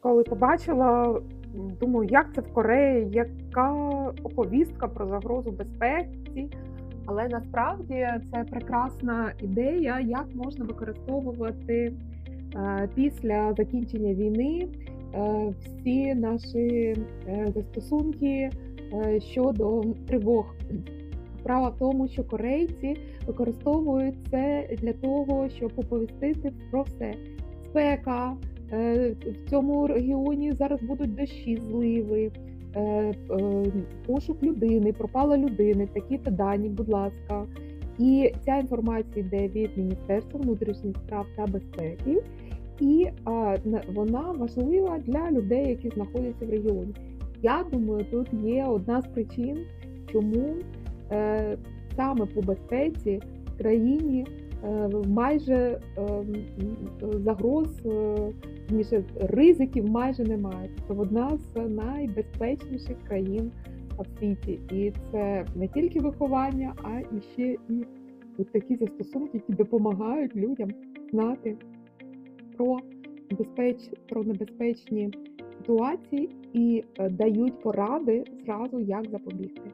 Коли побачила, думаю, як це в Кореї, яка оповістка про загрозу безпеці. Але насправді це прекрасна ідея, як можна використовувати е, після закінчення війни е, всі наші е, застосунки щодо тривог. Справа в тому, що корейці використовують це для того, щоб оповістити про все. Спека в цьому регіоні зараз будуть дощі, зливи, е, е, пошук людини, пропала людини, такі-то дані, будь ласка. І ця інформація йде від Міністерства внутрішніх справ та безпеки, і вона важлива для людей, які знаходяться в регіоні. Я думаю, тут є одна з причин, чому е, саме по безпеці в країні е, майже е, загроз, е, вірніше, ризиків майже немає. Це одна з найбезпечніших країн в світі. І це не тільки виховання, а і ще і такі застосунки, які допомагають людям знати про безпеч, про небезпечні ситуації і е, дають поради зразу, як запобігти.